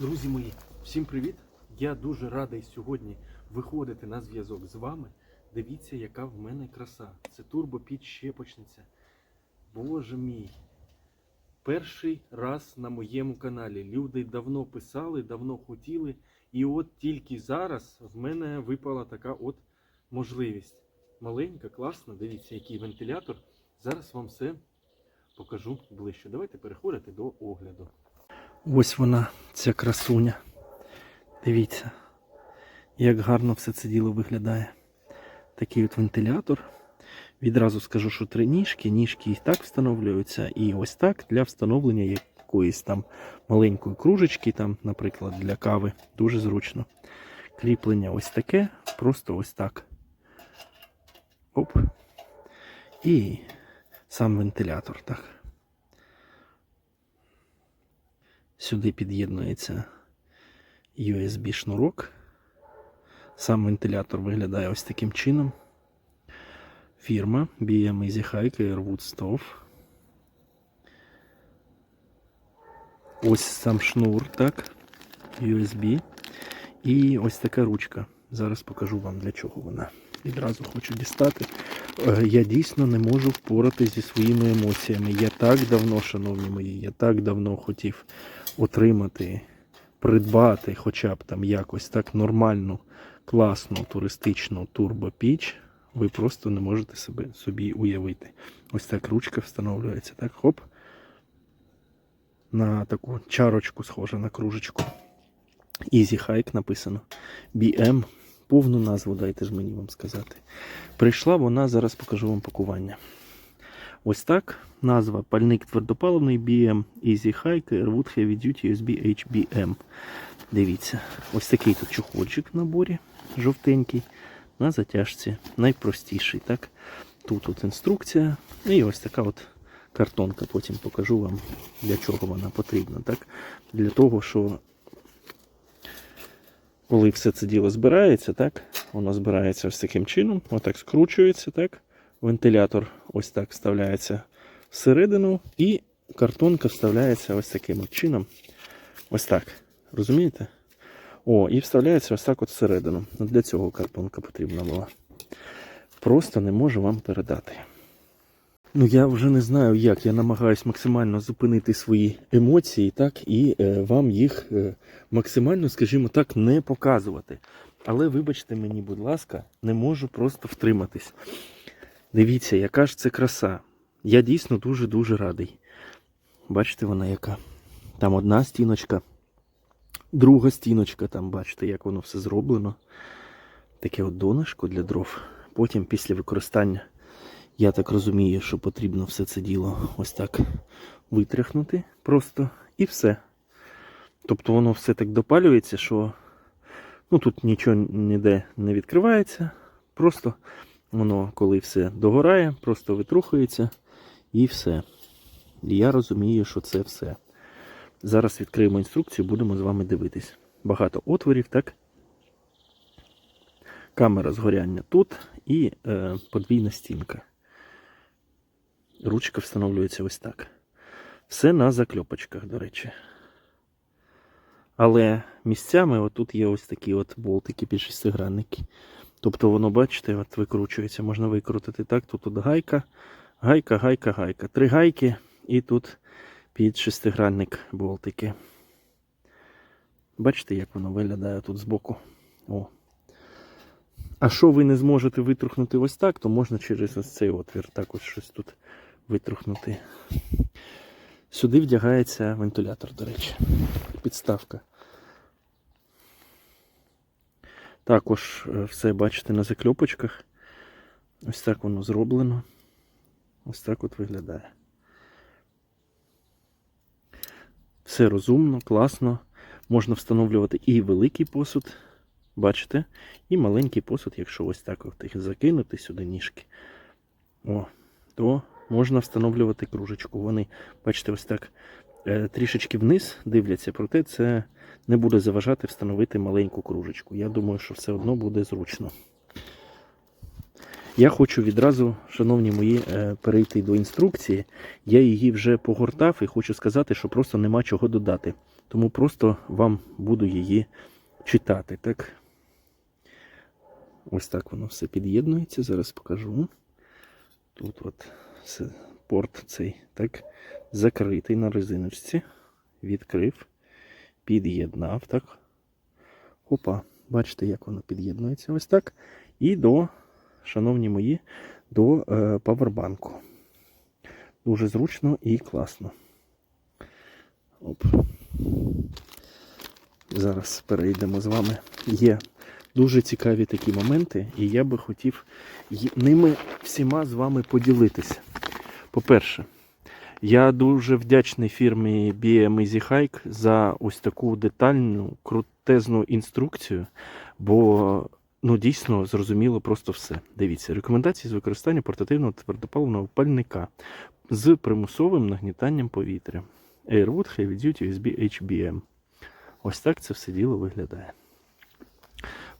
Друзі мої, всім привіт! Я дуже радий сьогодні виходити на зв'язок з вами. Дивіться, яка в мене краса. Це турбопідщепочниця. Боже мій. Перший раз на моєму каналі. Люди давно писали, давно хотіли. І от тільки зараз в мене випала така от можливість. Маленька, класна, дивіться, який вентилятор. Зараз вам все покажу ближче. Давайте переходити до огляду. Ось вона, ця красуня. Дивіться, як гарно все це діло виглядає. Такий от вентилятор. Відразу скажу, що три ніжки. Ніжки і так встановлюються, і ось так для встановлення якоїсь там маленької кружечки, там, наприклад, для кави. Дуже зручно. Кріплення ось таке, просто ось так. Оп. І сам вентилятор, так. Сюди під'єднується USB шнурок. Сам вентилятор виглядає ось таким чином. Фірма BM Easy Hike Airwood Stove. Ось сам шнур, так, USB. І ось така ручка. Зараз покажу вам для чого вона. Відразу хочу дістати. Е, Я дійсно не можу впоратися зі своїми емоціями. Я так давно, шановні мої, я так давно хотів отримати, придбати хоча б там якось так нормальну, класну туристичну турбопіч. Ви просто не можете себе, собі уявити. Ось так ручка встановлюється. Так, хоп. На таку чарочку схожа на кружечку. Easy Hike написано. BM. Повну назву дайте ж мені вам сказати. Прийшла вона, зараз покажу вам пакування. Ось так. Назва пальник твердопаливний BM Easy Hike Airwood Heavy Duty USB HBM. Дивіться, ось такий тут чохольчик в наборі, жовтенький, на затяжці. Найпростіший. так. Тут от інструкція. І ось така от картонка. Потім покажу вам, для чого вона потрібна. так. Для того, що коли все це діло збирається, так, воно збирається ось таким чином, отак скручується, так. Вентилятор ось так вставляється всередину, і картонка вставляється ось таким чином. Ось так. Розумієте? О, і вставляється ось так от всередину. Для цього картонка потрібна була. Просто не можу вам передати. Ну, я вже не знаю, як. Я намагаюся максимально зупинити свої емоції, так, і е, вам їх е, максимально, скажімо так, не показувати. Але вибачте мені, будь ласка, не можу просто втриматись. Дивіться, яка ж це краса. Я дійсно дуже-дуже радий. Бачите, вона яка. Там одна стіночка, друга стіночка, там бачите, як воно все зроблено. Таке от донышко для дров. Потім після використання, я так розумію, що потрібно все це діло ось так витряхнути просто і все. Тобто воно все так допалюється, що ну, тут нічого ніде не відкривається. Просто воно, коли все догорає, просто витрухується і все. І я розумію, що це все. Зараз відкриємо інструкцію, будемо з вами дивитись. Багато отворів, так? Камера згоряння тут і е, подвійна стінка. Ручка встановлюється ось так. Все на закльопочках, до речі. Але місцями отут є ось такі от болтики під шестигранники. Тобто воно, бачите, от викручується. Можна викрутити так. Тут от гайка, гайка, гайка, гайка. Три гайки і тут під шестигранник болтики. Бачите, як воно виглядає тут збоку. О. А що ви не зможете витрухнути ось так, то можна через ось цей отвір також щось тут витрухнути. Сюди вдягається вентилятор, до речі. Підставка. Також е, все бачите на закльопочках. Ось так воно зроблено. Ось так от виглядає. Все розумно, класно. Можна встановлювати і великий посуд, бачите, і маленький посуд, якщо ось так от їх закинути сюди ніжки. О, то можна встановлювати кружечку. Вони, бачите, ось так трішечки вниз дивляться, проте це не буде заважати встановити маленьку кружечку. Я думаю, що все одно буде зручно. Я хочу відразу, шановні мої, е, перейти до інструкції. Я її вже погортав і хочу сказати, що просто нема чого додати. Тому просто вам буду її читати. Так? Ось так воно все під'єднується. Зараз покажу. Тут от все, порт цей так, закритий на резиночці. Відкрив, під'єднав. так. Опа, бачите, як воно під'єднується ось так. І до, шановні мої, до е, павербанку. Дуже зручно і класно. Оп. Зараз перейдемо з вами. Є дуже цікаві такі моменти, і я би хотів ними всіма з вами поділитися. По-перше, я дуже вдячний фірмі BM Easy Hike за ось таку детальну, крутезну інструкцію, бо ну, дійсно зрозуміло просто все. Дивіться, рекомендації з використання портативного твердопаливного пальника з примусовим нагнітанням повітря. Airwood Heavy Duty USB HBM. Ось так це все діло виглядає.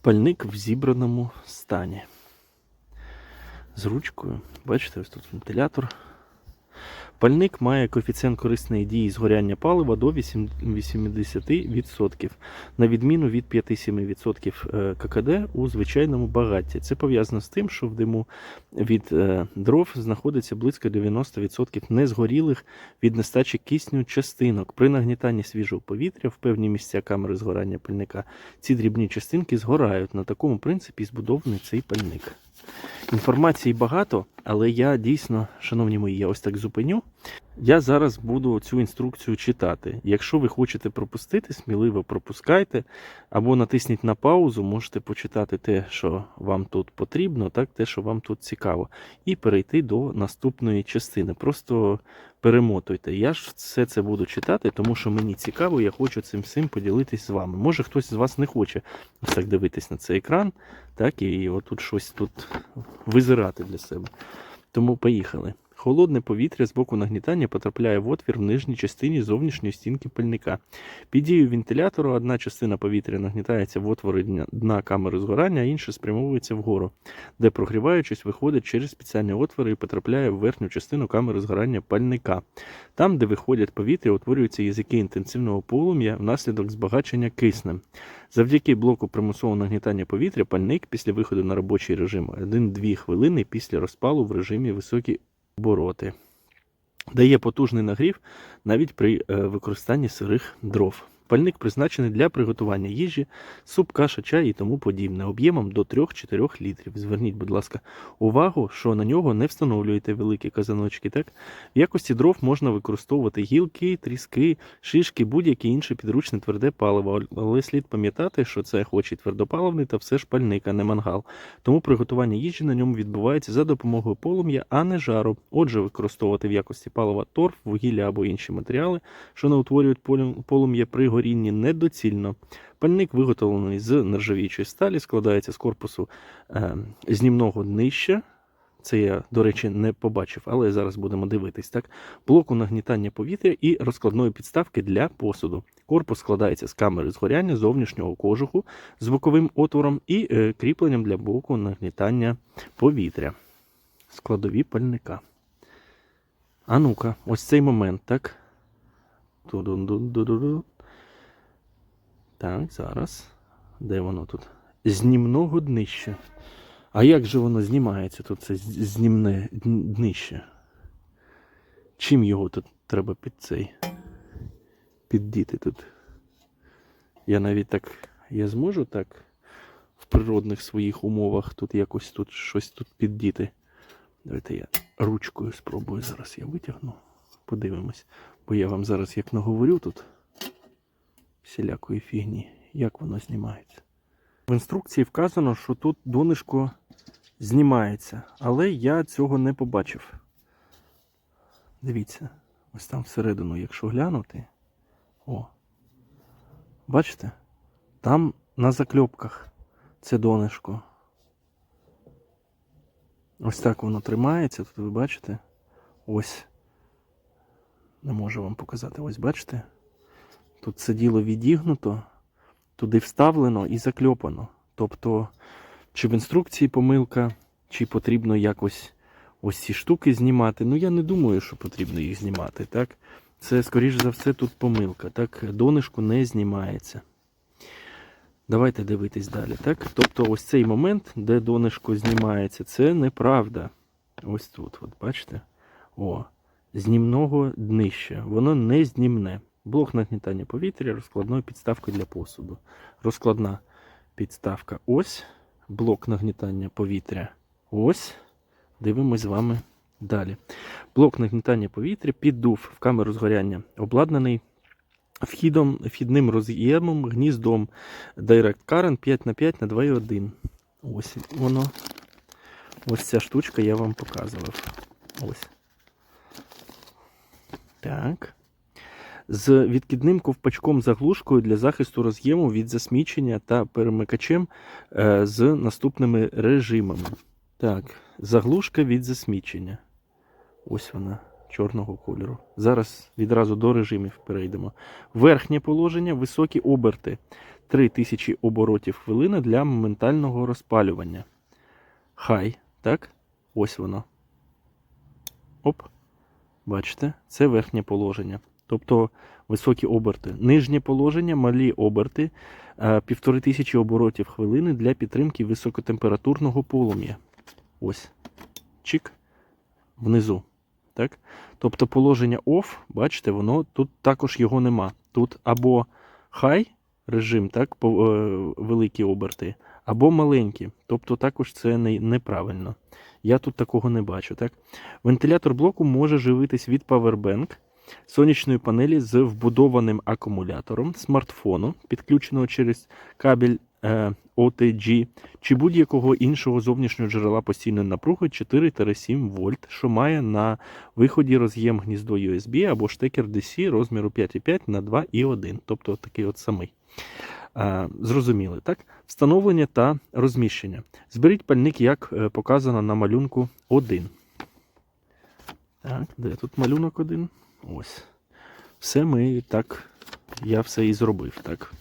Пальник в зібраному стані. З ручкою. Бачите, ось тут вентилятор. Пальник має коефіцієнт корисної дії згоряння палива до 8 80%, на відміну від 5-7% е, ККД у звичайному багатті. Це пов'язано з тим, що в диму від е, дров знаходиться близько 90% незгорілих від нестачі кисню частинок. При нагнітанні свіжого повітря в певні місця камери згорання пальника ці дрібні частинки згорають. На такому принципі збудований цей пальник. Інформації багато, але я дійсно, шановні мої, я ось так зупиню. Я зараз буду цю інструкцію читати. Якщо ви хочете пропустити, сміливо пропускайте, або натисніть на паузу, можете почитати те, що вам тут потрібно, так, те, що вам тут цікаво, і перейти до наступної частини. Просто перемотуйте. Я ж все це буду читати, тому що мені цікаво, я хочу цим всім поділитись з вами. Може, хтось з вас не хоче ось так дивитись на цей екран, так, і отут щось тут визирати для себе. Тому поїхали. Холодне повітря з боку нагнітання потрапляє в отвір в нижній частині зовнішньої стінки пальника. Під дією вентилятора одна частина повітря нагнітається в отвори дна камери згорання, а інша спрямовується вгору, де, прогріваючись, виходить через спеціальні отвори і потрапляє в верхню частину камери згорання пальника. Там, де виходять повітря, утворюються язики інтенсивного полум'я внаслідок збагачення киснем. Завдяки блоку примусового нагнітання повітря пальник після виходу на робочий режим 1-2 хвилини після розпалу в режимі високі обороти. Дає потужний нагрів навіть при е, використанні сирих дров. Пальник призначений для приготування їжі, суп, каша, чай і тому подібне, об'ємом до 3-4 літрів. Зверніть, будь ласка, увагу, що на нього не встановлюєте великі казаночки. Так? В якості дров можна використовувати гілки, тріски, шишки, будь-яке інше підручне тверде паливо. Але слід пам'ятати, що це хоч і твердопаливний, та все ж пальник, а не мангал. Тому приготування їжі на ньому відбувається за допомогою полум'я, а не жару. Отже, використовувати в якості палива торф, вугілля або інші матеріали, що не утворюють полум'я при горінні, недоцільно. Пальник виготовлений з нержавіючої сталі, складається з корпусу е, знімного днища. Це я, до речі, не побачив, але зараз будемо дивитись. Так? Блоку нагнітання повітря і розкладної підставки для посуду. Корпус складається з камери згоряння зовнішнього кожуху з боковим отвором і е, кріпленням для блоку нагнітання повітря. Складові пальника. А ну-ка, ось цей момент, так? Ту-дун-дун-ду-ду-ду. Так, зараз. Де воно тут? Знімного днища. А як же воно знімається тут, це знімне днище? Чим його тут треба під цей? Піддіти тут? Я навіть так. Я зможу так в природних своїх умовах тут якось тут щось тут піддіти. Давайте я ручкою спробую зараз я витягну. Подивимось. Бо я вам зараз як наговорю тут всілякої фігні, як воно знімається. В інструкції вказано, що тут донишко знімається, але я цього не побачив. Дивіться, ось там всередину, якщо глянути. О. Бачите? Там на закльопках це донишко. Ось так воно тримається, тут ви бачите? Ось. Не можу вам показати. Ось бачите? Тут це діло відігнуто, туди вставлено і закльопано. Тобто, чи в інструкції помилка, чи потрібно якось ось ці штуки знімати. Ну, я не думаю, що потрібно їх знімати, так? Це, скоріш за все, тут помилка. Так, донишку не знімається. Давайте дивитись далі. Так? Тобто ось цей момент, де донишко знімається, це неправда. Ось тут, от бачите? О, знімного днища. Воно не знімне. Блок нагнітання повітря розкладною підставкою для посуду. Розкладна підставка ось. Блок нагнітання повітря ось. Дивимось з вами далі. Блок нагнітання повітря піддув в камеру згоряння обладнаний вхідом, вхідним роз'ємом, гніздом Direct Current 5 на 5 на 2,1. Ось воно. Ось ця штучка я вам показував. Ось. Так. З відкидним ковпачком заглушкою для захисту роз'єму від засмічення та перемикачем е, з наступними режимами. Так, заглушка від засмічення. Ось вона чорного кольору. Зараз відразу до режимів перейдемо. Верхнє положення високі оберти. 3000 оборотів хвилина для моментального розпалювання. Хай, так? Ось воно. Оп. Бачите, це верхнє положення. Тобто високі оберти. Нижнє положення, малі оберти, е, півтори тисячі оборотів хвилини для підтримки високотемпературного полум'я. Ось. Чик. Внизу. Так? Тобто положення OFF, бачите, воно тут також його нема. Тут або high режим, так, е, великі оберти, або маленькі. Тобто також це не, неправильно. Я тут такого не бачу. Так? Вентилятор блоку може живитись від Powerbank, сонячної панелі з вбудованим акумулятором, смартфону, підключеного через кабель е, OTG, чи будь-якого іншого зовнішнього джерела постійної напруги 4-7 вольт, що має на виході роз'єм гніздо USB або штекер DC розміру 5,5 на 2,1, тобто такий от самий. Зрозуміли, так? Встановлення та розміщення. Зберіть пальник, як е, показано на малюнку 1. Так, де тут малюнок 1? Ось. Все ми так, я все і зробив. так.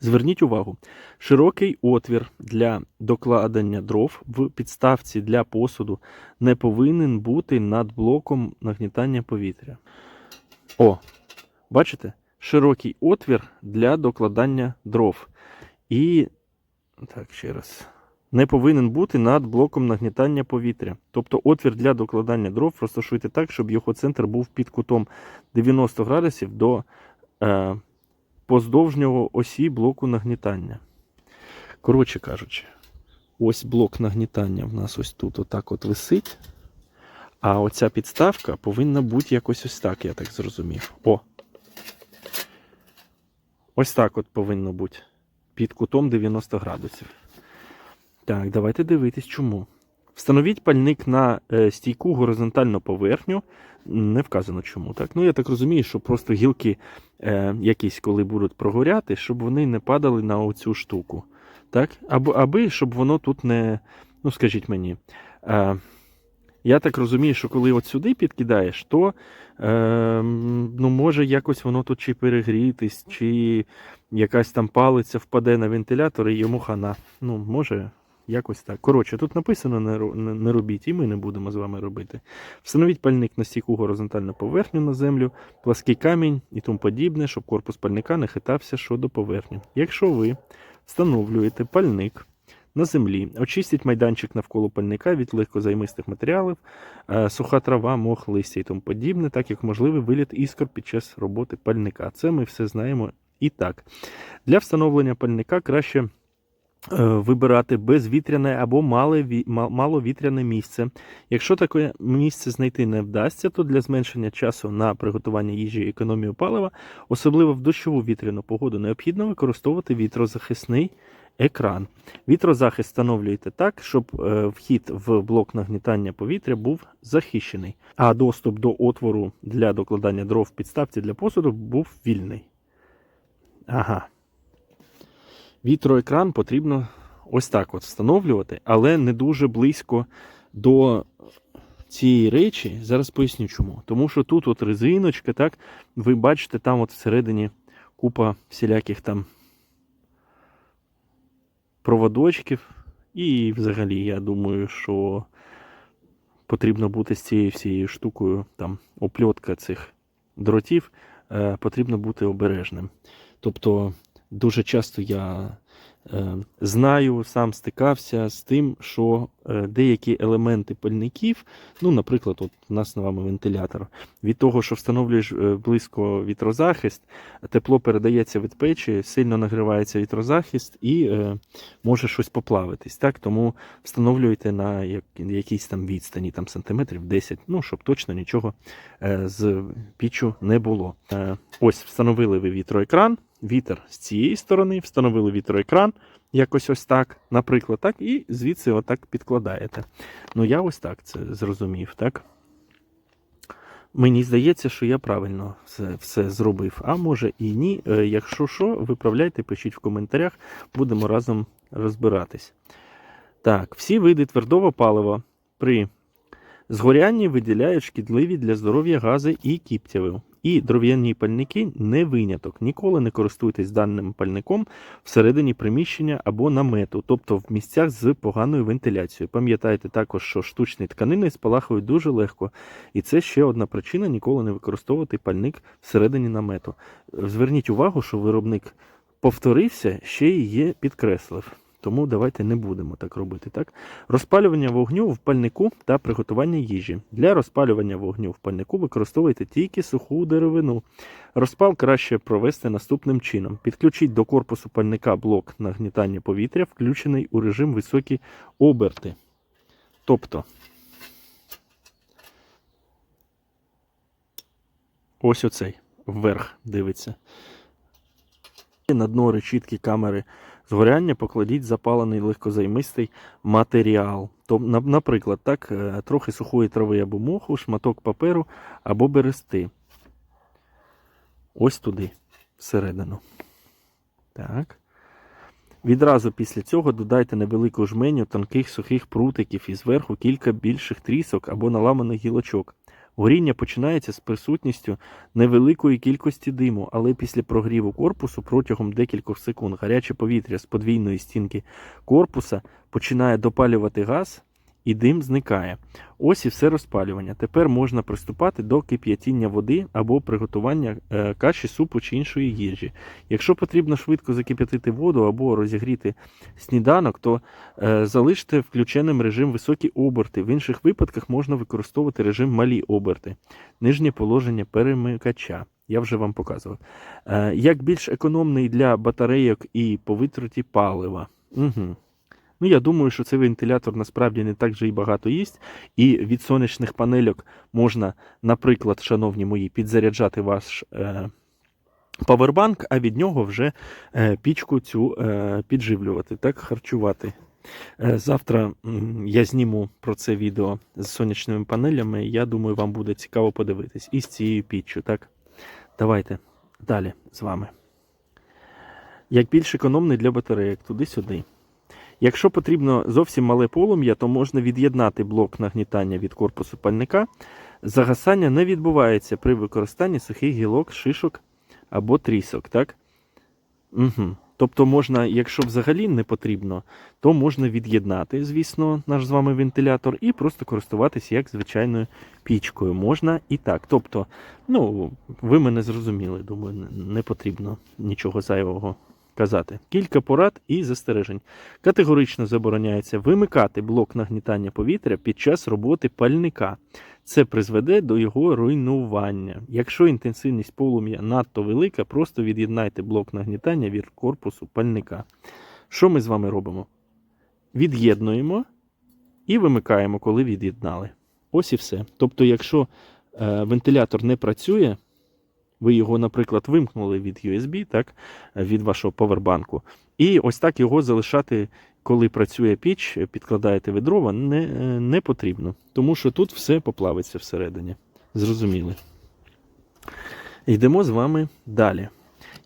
Зверніть увагу, широкий отвір для докладення дров в підставці для посуду не повинен бути над блоком нагнітання повітря. О, бачите? Широкий отвір для докладання дров. І. Так, ще раз. Не повинен бути над блоком нагнітання повітря. Тобто отвір для докладання дров розташуйте так, щоб його центр був під кутом 90 градусів до е, поздовжнього осі блоку нагнітання. Коротше кажучи, ось блок нагнітання в нас ось тут отак от висить. А оця підставка повинна бути якось ось так, я так зрозумів. О! Ось так от повинно бути. Під кутом 90 градусів. Так, давайте дивитись, чому. Встановіть пальник на е, стійку горизонтальну поверхню. Не вказано чому. Так? Ну, я так розумію, що просто гілки е, якісь, коли будуть прогоряти, щоб вони не падали на оцю штуку. Так? Або, аби щоб воно тут не. Ну, скажіть мені. Е, я так розумію, що коли от сюди підкидаєш, то е, ну, може якось воно тут чи перегрітись, чи якась там палиця впаде на вентилятор і йому хана. Ну, може, якось так. Коротше, тут написано не, робіть, і ми не будемо з вами робити. Встановіть пальник на стійку горизонтальну поверхню на землю, плаский камінь і тому подібне, щоб корпус пальника не хитався щодо поверхні. Якщо ви встановлюєте пальник на землі, очистіть майданчик навколо пальника від легкозаймистих матеріалів, е, суха трава, мох, листя і тому подібне, так як можливий виліт іскор під час роботи пальника. Це ми все знаємо і так. Для встановлення пальника краще вибирати безвітряне або маловітряне місце. Якщо таке місце знайти не вдасться, то для зменшення часу на приготування їжі і економію палива, особливо в дощову вітряну погоду, необхідно використовувати вітрозахисний екран. Вітрозахист встановлюєте так, щоб е, вхід в блок нагнітання повітря був захищений, а доступ до отвору для докладання дров в підставці для посуду був вільний. Ага. Вітроекран потрібно ось так от встановлювати, але не дуже близько до цієї речі. Зараз поясню чому. Тому що тут от резиночка, так, ви бачите, там от всередині купа всіляких там проводочків. І взагалі, я думаю, що потрібно бути з цією всією штукою, там опльотка цих дротів е, потрібно бути обережним. Тобто, дуже часто я е, знаю, сам стикався з тим, що е, деякі елементи пальників, ну, наприклад, от у нас вами вентилятор, від того, що встановлюєш е, близько вітрозахист, тепло передається від печі, сильно нагрівається вітрозахист і е, може щось поплавитись. Так? Тому встановлюйте на як, якійсь там відстані, там сантиметрів 10, ну, щоб точно нічого е, з піччю не було. Е, ось встановили ви вітроекран, вітер з цієї сторони, встановили вітроекран, якось ось так, наприклад, так, і звідси отак підкладаєте. Ну, я ось так це зрозумів, так? Мені здається, що я правильно все, все зробив. А може і ні. Е, Якщо що, виправляйте, пишіть в коментарях, будемо разом розбиратись. Так, всі види твердого палива при згорянні виділяють шкідливі для здоров'я гази і кіптєву. І дров'яні пальники не виняток. Ніколи не користуйтесь даним пальником всередині приміщення або намету, тобто в місцях з поганою вентиляцією. Пам'ятайте також, що штучні тканини спалахують дуже легко, і це ще одна причина ніколи не використовувати пальник всередині намету. Зверніть увагу, що виробник повторився, ще є підкреслив. Тому давайте не будемо так робити. Так? Розпалювання вогню в пальнику та приготування їжі. Для розпалювання вогню в пальнику використовуйте тільки суху деревину. Розпал краще провести наступним чином. Підключіть до корпусу пальника блок нагнітання повітря, включений у режим високі оберти. Тобто, ось оцей вверх дивиться. На дно решітки камери згоряння покладіть запалений легкозаймистий матеріал. Наприклад, так, е, трохи сухої трави або моху, шматок паперу або берести. Ось туди, всередину. Так. Відразу після цього додайте невелику жменю тонких сухих прутиків і зверху кілька більших трісок або наламаних гілочок. Горіння починається з присутністю невеликої кількості диму, але після прогріву корпусу протягом декількох секунд гаряче повітря з подвійної стінки корпуса починає допалювати газ, і дим зникає. Ось і все розпалювання. Тепер можна приступати до кип'ятіння води або приготування е, каші, супу чи іншої їжі. Якщо потрібно швидко закип'ятити воду або розігріти сніданок, то е, залиште включеним режим високі оберти. В інших випадках можна використовувати режим малі оберти, нижнє положення перемикача. Я вже вам показував. Е, як більш економний для батарейок і по витраті палива. Угу. Ну, я думаю, що цей вентилятор насправді не так же і багато їсть. І від сонячних панельок можна, наприклад, шановні мої, підзаряджати ваш е, павербанк, а від нього вже е, пічку цю е, підживлювати, так, харчувати. Е, Завтра я зніму про це відео з сонячними панелями. Я думаю, вам буде цікаво подивитись. І з цією піччю, так? Давайте далі з вами. Як більш економний для батарейок, туди-сюди. Якщо потрібно зовсім мале полум'я, то можна від'єднати блок нагнітання від корпусу пальника. Загасання не відбувається при використанні сухих гілок, шишок або трісок. Так? Угу. Тобто можна, якщо взагалі не потрібно, то можна від'єднати, звісно, наш з вами вентилятор, і просто користуватися як звичайною пічкою. Можна і так. Тобто, ну, ви мене зрозуміли, думаю, не- потрібно нічого зайвого казати. Кілька порад і застережень. Категорично забороняється вимикати блок нагнітання повітря під час роботи пальника. Це призведе до його руйнування. Якщо інтенсивність полум'я надто велика, просто від'єднайте блок нагнітання від корпусу пальника. Що ми з вами робимо? Від'єднуємо і вимикаємо, коли від'єднали. Ось і все. Тобто, якщо е, вентилятор не працює, ви його, наприклад, вимкнули від USB, так, від вашого повербанку, і ось так його залишати, коли працює піч, підкладаєте дрова, не, не потрібно. Тому що тут все поплавиться всередині. Зрозуміли. Йдемо з вами далі.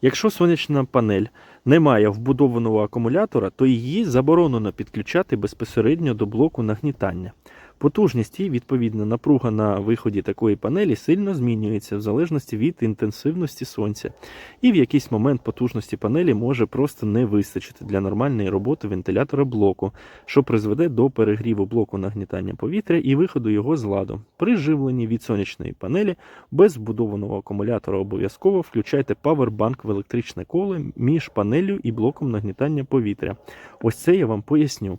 Якщо сонячна панель не має вбудованого акумулятора, то її заборонено підключати безпосередньо до блоку нагнітання. Потужність і відповідно напруга на виході такої панелі сильно змінюється в залежності від інтенсивності сонця. І в якийсь момент потужності панелі може просто не вистачити для нормальної роботи вентилятора блоку, що призведе до перегріву блоку нагнітання повітря і виходу його з ладу. При живленні від сонячної панелі без вбудованого акумулятора обов'язково включайте павербанк в електричне коло між панелью і блоком нагнітання повітря. Ось це я вам поясню.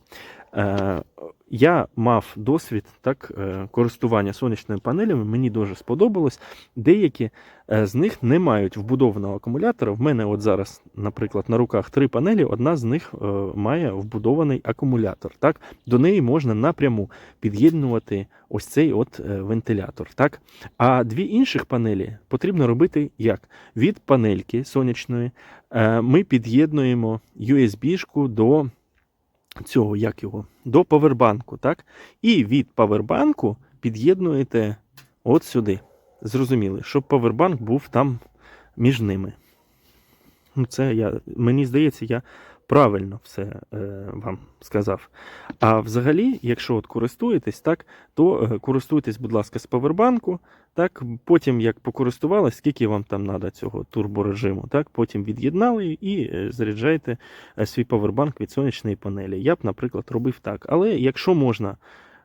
Е, я мав досвід так, е, користування сонячними панелями, мені дуже сподобалось. Деякі е, з них не мають вбудованого акумулятора. В мене от зараз, наприклад, на руках три панелі, одна з них має вбудований акумулятор. Так? До неї можна напряму під'єднувати ось цей от вентилятор. Так? А дві інших панелі потрібно робити як? Від панельки сонячної ми під'єднуємо USB-шку до цього, як його, до павербанку, так? І від павербанку під'єднуєте от сюди. Зрозуміли, щоб павербанк був там між ними. Ну, Це я, мені здається, я правильно все е, вам сказав. А взагалі, якщо от користуєтесь, так, то е, користуйтесь, будь ласка, з павербанку. Так, потім, як покористувались, скільки вам там треба цього турборежиму, так, потім від'єднали і е, заряджаєте е, свій павербанк від сонячної панелі. Я б, наприклад, робив так. Але якщо можна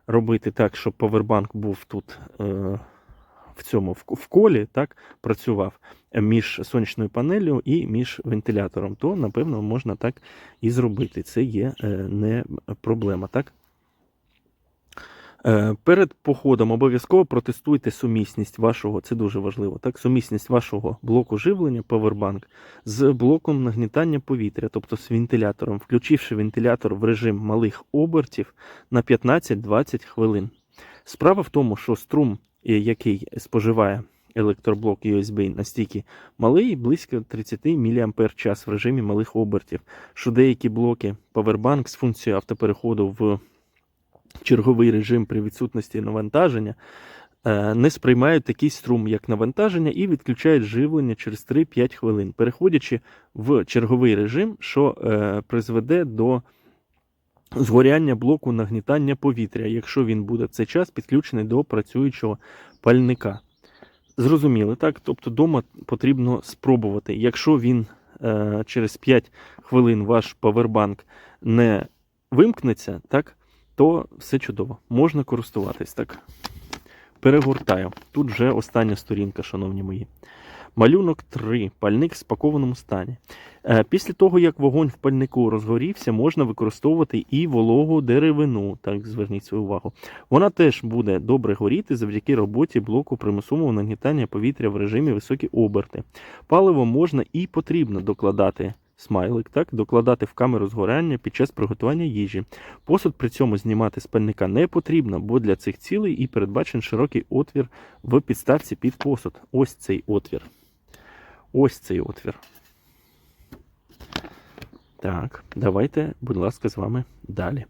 робити так, щоб павербанк був тут е, в цьому в, колі, так, працював е, між сонячною панелью і між вентилятором, то напевно можна так і зробити. Це є е, не проблема, так? Е, Перед походом обов'язково протестуйте сумісність вашого, це дуже важливо, так, сумісність вашого блоку живлення Powerbank з блоком нагнітання повітря, тобто з вентилятором, включивши вентилятор в режим малих обертів на 15-20 хвилин. Справа в тому, що струм, який споживає електроблок USB настільки малий, близько 30 мАч в режимі малих обертів, що деякі блоки Powerbank з функцією автопереходу в черговий режим при відсутності навантаження е, не сприймають такий струм, як навантаження, і відключають живлення через 3-5 хвилин, переходячи в черговий режим, що е, призведе до згоряння блоку нагнітання повітря, якщо він буде в цей час підключений до працюючого пальника. Зрозуміли, так? Тобто вдома потрібно спробувати. Якщо він е, через 5 хвилин ваш павербанк не вимкнеться, так, то все чудово. Можна користуватись. так. Перегортаю. Тут вже остання сторінка, шановні мої. Малюнок 3. Пальник в спакованому стані. Е, Після того, як вогонь в пальнику розгорівся, можна використовувати і вологу деревину. Так, зверніть свою увагу. Вона теж буде добре горіти завдяки роботі блоку примусового нагнітання повітря в режимі високі оберти. Паливо можна і потрібно докладати. Смайлик, так, докладати в камеру згоряння під час приготування їжі. Посуд при цьому знімати з пальника не потрібно, бо для цих цілей і передбачений широкий отвір в підставці під посуд. Ось цей отвір. Ось цей отвір. Так, давайте, будь ласка, з вами далі.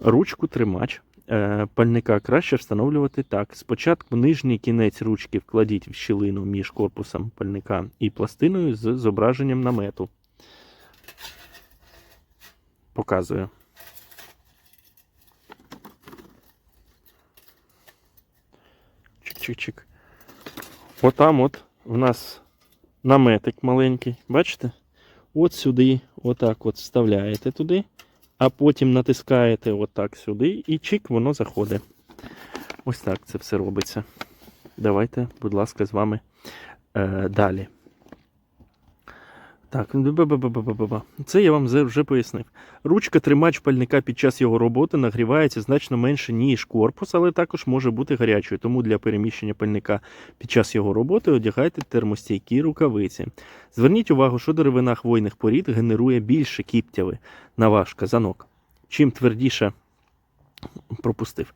Ручку тримач е, пальника краще встановлювати так. Спочатку нижній кінець ручки вкладіть в щілину між корпусом пальника і пластиною з зображенням намету. Показую. Чик-чик-чик. Отам от в нас наметик маленький. Бачите? От сюди, отак от вставляєте туди, а потім натискаєте отак сюди і чик, воно заходить. Ось так це все робиться. Давайте, будь ласка, з вами е, далі. Так, ба-ба-ба-ба-ба-ба. це я вам вже- пояснив. Ручка тримач пальника під час його роботи нагрівається значно менше, ніж корпус, але також може бути гарячою. Тому для переміщення пальника під час його роботи одягайте термостійкі рукавиці. Зверніть увагу, що деревина хвойних порід генерує більше кіптяви на ваш казанок. Чим твердіше пропустив.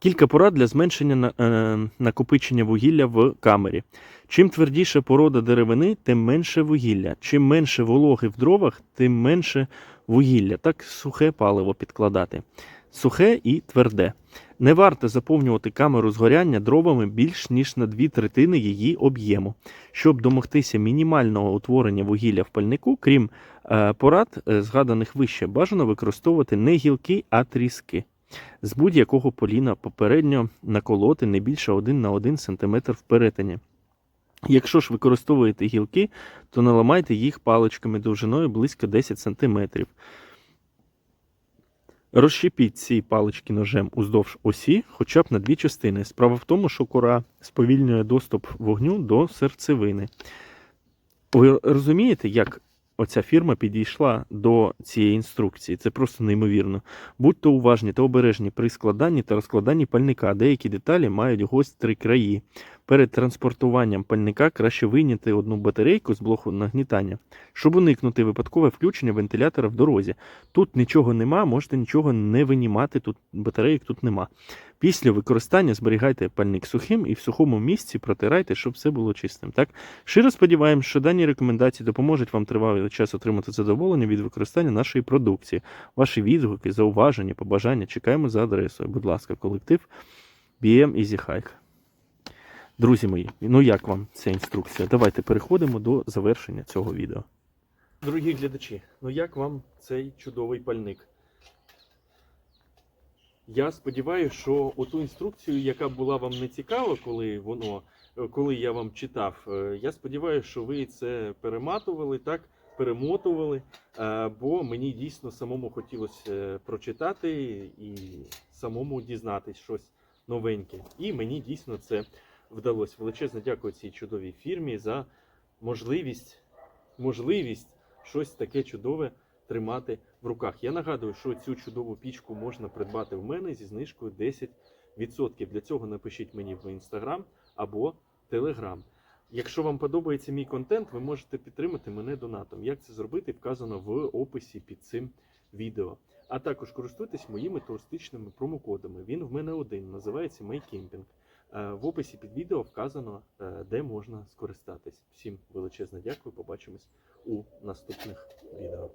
Кілька порад для зменшення е, накопичення вугілля в камері. Чим твердіша порода деревини, тим менше вугілля. Чим менше вологи в дровах, тим менше вугілля. Так сухе паливо підкладати. Сухе і тверде. Не варто заповнювати камеру згоряння дровами більш ніж на дві третини її об'єму. Щоб домогтися мінімального утворення вугілля в пальнику, крім е, порад, е, згаданих вище, бажано використовувати не гілки, а тріски. З будь-якого поліна попередньо наколоти не більше 1 на 1 см в перетині. Якщо ж використовуєте гілки, то наламайте їх паличками довжиною близько 10 см. Розщепіть ці палички ножем уздовж осі хоча б на дві частини. Справа в тому, що кора сповільнює доступ вогню до серцевини. Ви розумієте, як оця фірма підійшла до цієї інструкції? Це просто неймовірно. Будьте уважні та обережні при складанні та розкладанні пальника. Деякі деталі мають гострі краї. Перед транспортуванням пальника краще вийняти одну батарейку з блоку нагнітання, щоб уникнути випадкове включення вентилятора в дорозі. Тут нічого нема, можете нічого не винімати, тут батареїк тут нема. Після використання зберігайте пальник сухим і в сухому місці протирайте, щоб все було чистим. Так? Щиро сподіваємось, що дані рекомендації допоможуть вам тривалий час отримати задоволення від використання нашої продукції. Ваші відгуки, зауваження, побажання чекаємо за адресою. Будь ласка, колектив BM Easy Hike. Друзі мої, ну як вам ця інструкція? Давайте переходимо до завершення цього відео. Дорогі глядачі, ну як вам цей чудовий пальник? Я сподіваюся, що оту інструкцію, яка була вам не цікава, коли воно, коли я вам читав, е, я сподіваюся, що ви це перематували, так, перемотували, е, бо мені дійсно самому хотілося е, прочитати і самому дізнатись щось новеньке. І мені дійсно це вдалося. Величезне дякую цій чудовій фірмі за можливість, можливість щось таке чудове тримати в руках. Я нагадую, що цю чудову пічку можна придбати в мене зі знижкою 10%. Для цього напишіть мені в інстаграм або телеграм. Якщо вам подобається мій контент, ви можете підтримати мене донатом. Як це зробити, вказано в описі під цим відео. А також користуйтесь моїми туристичними промокодами. Він в мене один, називається MyCamping. Е, В описі під відео вказано, е, де можна скористатись. Всім величезне дякую. Побачимось у наступних відео.